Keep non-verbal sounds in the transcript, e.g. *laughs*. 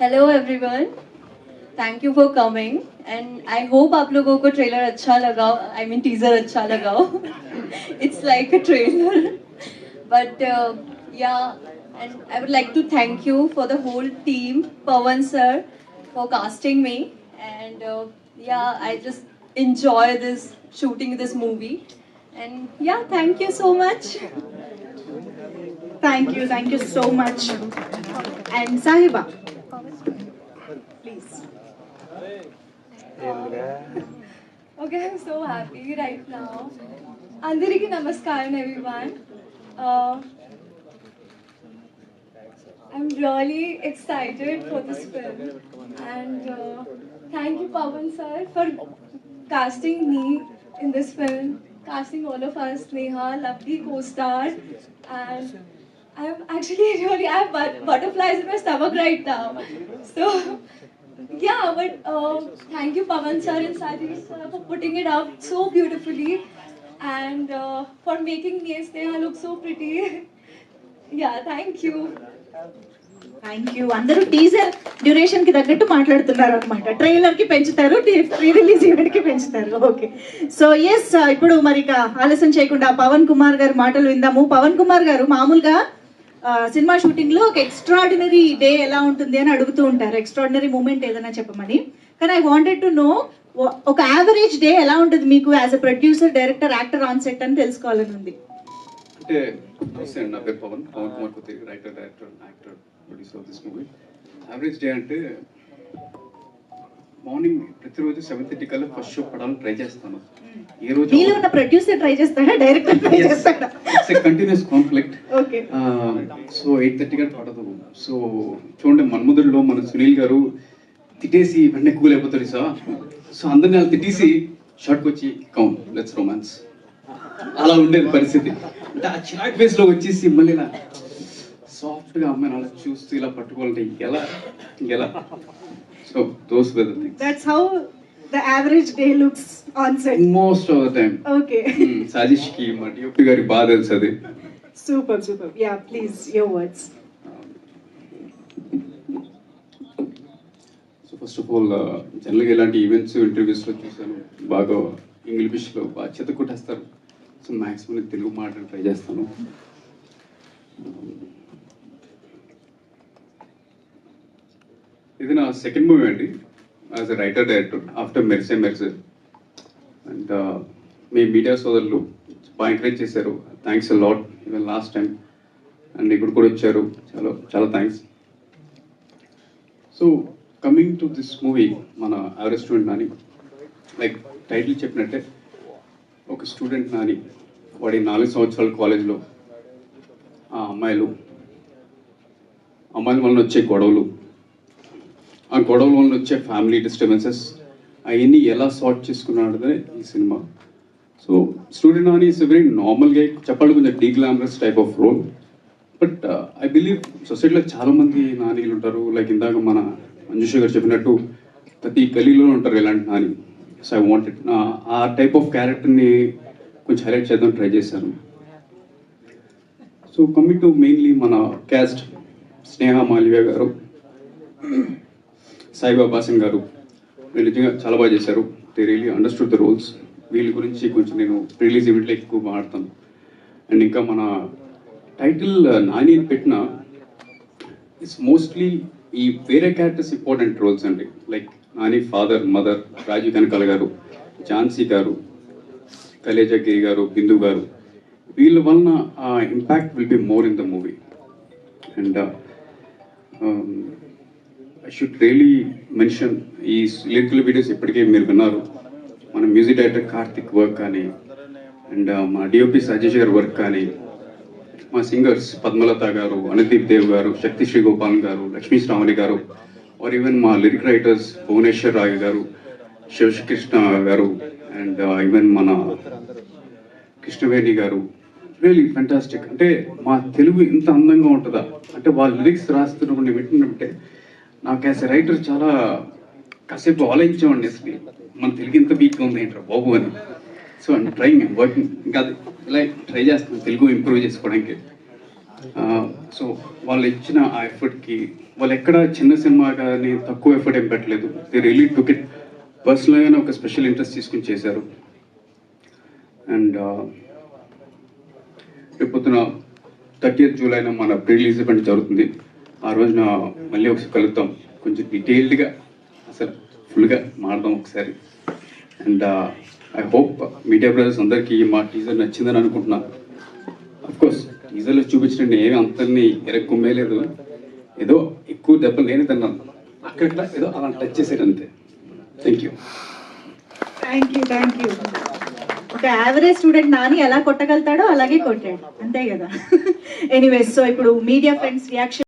Hello everyone thank you for coming and I hope आप लोगों को ट्रेलर अच्छा लगा आई मीन टीजर अच्छा लगा it's like a trailer but yeah and I would like to thank you for the whole team Pawan sir for casting me and yeah I just enjoy this shooting this movie and yeah thank you so much thank you thank you so much and sahiba please. okay, I'm so happy right now. Andariki namaskar, everyone. Uh, I'm really excited for this film and uh, thank you Pavan sir for casting me in this film, casting all of us, Neha, lovely co-star and I'm actually *laughs* really, I have butterflies in my stomach right now. So yeah, but uh, thank you, Pavan sir and Sajesh sir, for putting it up so beautifully and uh, for making me look so pretty. yeah, thank you. Thank you అందరూ teaser డ్యూరేషన్కి తగ్గట్టు మాట్లాడుతున్నారు అనమాట ట్రైలర్కి పెంచుతారు pre release ఈవెంట్కి పెంచుతారు okay so yes ఇప్పుడు మరి ఆలస్యం చేయకుండా పవన్ కుమార్ గారి మాటలు విందాము పవన్ కుమార్ గారు మామూలుగా సినిమా షూటింగ్లో ఒక ఎక్స్ట్రాడినరీ డే ఎలా ఉంటుంది అని అడుగుతూ ఉంటారు. ఎక్స్ట్రాడినరీ మూమెంట్ ఏదైనా చెప్పమని. కానీ ఐ వాంటెడ్ టు నో ఒక యావరేజ్ డే ఎలా ఉంటుంది మీకు as a producer director actor on set అని తెలుసుకోవాలని ఉంది. అంటే నమస్తే నా పేరు Pawan. Pawan Kumar writer director actor producer of this movie average day అంటే మార్నింగ్ ప్రతిరోజు సెవెన్ థర్టీ కల్లా ఫస్ట్ షో పడాలని ట్రై చేస్తాను. ఏ రోజు మీలో ఉన్న ప్రొడ్యూసర్ ట్రై చేస్తాడా? డైరెక్టర్ ట్రై చేస్తాడా? Continuous conflict okay so eight thirty గారు పడదు. సో చూడండి మన్ముదుల్లో మన సునీల్ గారు తిట్టేసి వెంటనే కూల్ అయిపోతాడు సార్. సో అందరిని వాళ్ళు తిట్టేసి షార్ట్కి వచ్చి కౌన్ లెట్స్ రొమాన్స్ అలా ఉండేది పరిస్థితి. అంటే ఆ చిరాక్ ఫేస్లో వచ్చేసి మళ్ళీ ఇలా సాఫ్ట్గా అమ్మాయిని అలా చూస్తూ ఇలా పట్టుకోవాలంటే ఎలా? ఎలా? So those whether things that's how the average day looks on set most of the time okay సాజిష్కి మా డిఓపి గారికి బాగా తెలుసు అది super super yeah please your words so first of all జనరల్గా ఇలాంటి ఈవెంట్స్ ఇంటర్వ్యూస్లో చూశాను బాగా ఇంగ్లీష్లో బాగా చెత్త కొట్టేస్తారు సో మ్యాక్సిమం తెలుగు మాట్లాడి ట్రై చేస్తాను ఇది నా సెకండ్ మూవీ అండి. As a writer director after మెర్సే మెర్సే అండ్ మీ మీడియా సోదరులు బాగా ఎంకరేజ్ చేశారు. Thanks a lot even last time and ఇప్పుడు కూడా వచ్చారు. చాలా చాలా thanks so coming to this movie మన average student Nani like title చెప్పినట్టే ఒక స్టూడెంట్ నాని వాడి నాలుగు సంవత్సరాల కాలేజ్లో ఆ అమ్మాయిలు అమ్మాయిల వలన వచ్చే గొడవలు గొడవల వచ్చే ఫ్యామిలీ డిస్టర్బెన్సెస్ అవన్నీ ఎలా సార్ట్ చేసుకున్నాడు ఈ cinema. So student Nani is very నార్మల్గా చెప్పాలి కొంచెం deglamorous type of role but I believe సొసైటీలో చాలా మంది నానీలు ఉంటారు. లైక్ ఇందాక మన మంజుష గారు చెప్పినట్టు ప్రతి గలీలో ఉంటారు ఇలాంటి నాని. సో ఐ వాంటెడ్ ఆ టైప్ ఆఫ్ క్యారెక్టర్ని కొంచెం హైలైట్ చేద్దాం ట్రై చేశాను. సో కమింగ్ టు మెయిన్లీ మన క్యాస్ట్ స్నేహ మాలివ్య గారు. సాయిబాబా సింగ్ గారు వీళ్ళు నిజంగా చాలా బాగా చేశారు. They really understood the roles వీళ్ళ గురించి కొంచెం నేను రిలీజ్ ఈవెంట్లో ఎక్కువ మాట్లాడతాను. అండ్ ఇంకా మన టైటిల్ uh, నాని అని పెట్టిన ఇట్స్ మోస్ట్లీ ఈ వేరే క్యారెక్టర్స్ ఇంపార్టెంట్ రోల్స్ అండి. Like Nani father mother Rajeev Kanakala గారు ఝాన్సీ గారు కలేజా గిరి గారు బిందు గారు. వీళ్ళ వలన ఆ impact will be more in the movie and I should really mention ఈ లిరికల్ వీడియోస్ ఇప్పటికే మీరు విన్నారు. మన మ్యూజిక్ డైరెక్టర్ కార్తిక్ వర్క్ కానీ అండ్ మా డిఓపి సజేష్ గారి వర్క్ కానీ మా సింగర్స్ పద్మలత గారు అనుదీప్ దేవ్ గారు శక్తి శ్రీగోపాల్ గారు లక్ష్మీ శ్రావణి గారు ఆర్ ఈవెన్ మా లిరిక్ రైటర్స్ భువనేశ్వర్ రాయ్ గారు శివకృష్ణ గారు అండ్ ఈవెన్ మన కృష్ణవేణి గారు. రియలీ ఫెంటాస్టిక్ అంటే మా తెలుగు ఇంత అందంగా ఉంటుందా? అంటే వాళ్ళ లిరిక్స్ రాస్తున్నప్పుడు నేను వింటున్నట్టే నాకు యాజ్ ఎ రైటర్ చాలా కాసేపు ఆలోచించామండి అసలు. మన తెలుగు ఇంత వీక్గా ఉంది ఏంట్రా బాబు అని. సో అండ్ ట్రైంగ్ వర్కింగ్ ఇంకా అది ఇలా ట్రై చేస్తున్నాను తెలుగు ఇంప్రూవ్ చేసుకోవడానికి. సో వాళ్ళు ఇచ్చిన ఆ ఎఫర్ట్కి వాళ్ళు ఎక్కడ చిన్న సినిమా కానీ తక్కువ ఎఫర్ట్ ఏం పెట్టలేదు. దే రియలీ టుక్ ఇట్ పర్సనల్గానే ఒక స్పెషల్ ఇంట్రెస్ట్ తీసుకుని చేశారు. అండ్ రేపొద్దున థర్టీ జూలైన మన ప్రీ రిలీజ్ ఈవెంట్ జరుగుతుంది. ఆ రోజున మళ్ళీ ఒకసారి కలుద్దాం. కొంచెం డీటెయిల్డ్గా అసలు ఫుల్గా మాడదాం ఒకసారి. And I hope media brothers అందరికీ మా టీజర్ నచ్చిందని అనుకుంటున్నాను అఫ్కోర్స్ టీజర్లో చూపించిన నేను అంతని ఎరక్కుమ్మేలేదు ఏదో ఎక్కువ దెబ్బలు నేనే తిన్నాను. అక్కడ ఏదో అలా టచ్ చేశారు అంతే. Thank you thank you thank you ఒక యావరేజ్ స్టూడెంట్ నాని ఎలా కొట్టగలుగుతాడో అలాగే కొట్టాడు. అంతే కదా. *laughs* ఎనీవేస్ సో ఇప్పుడు మీడియా ఫ్రెండ్స్ రియాక్షన్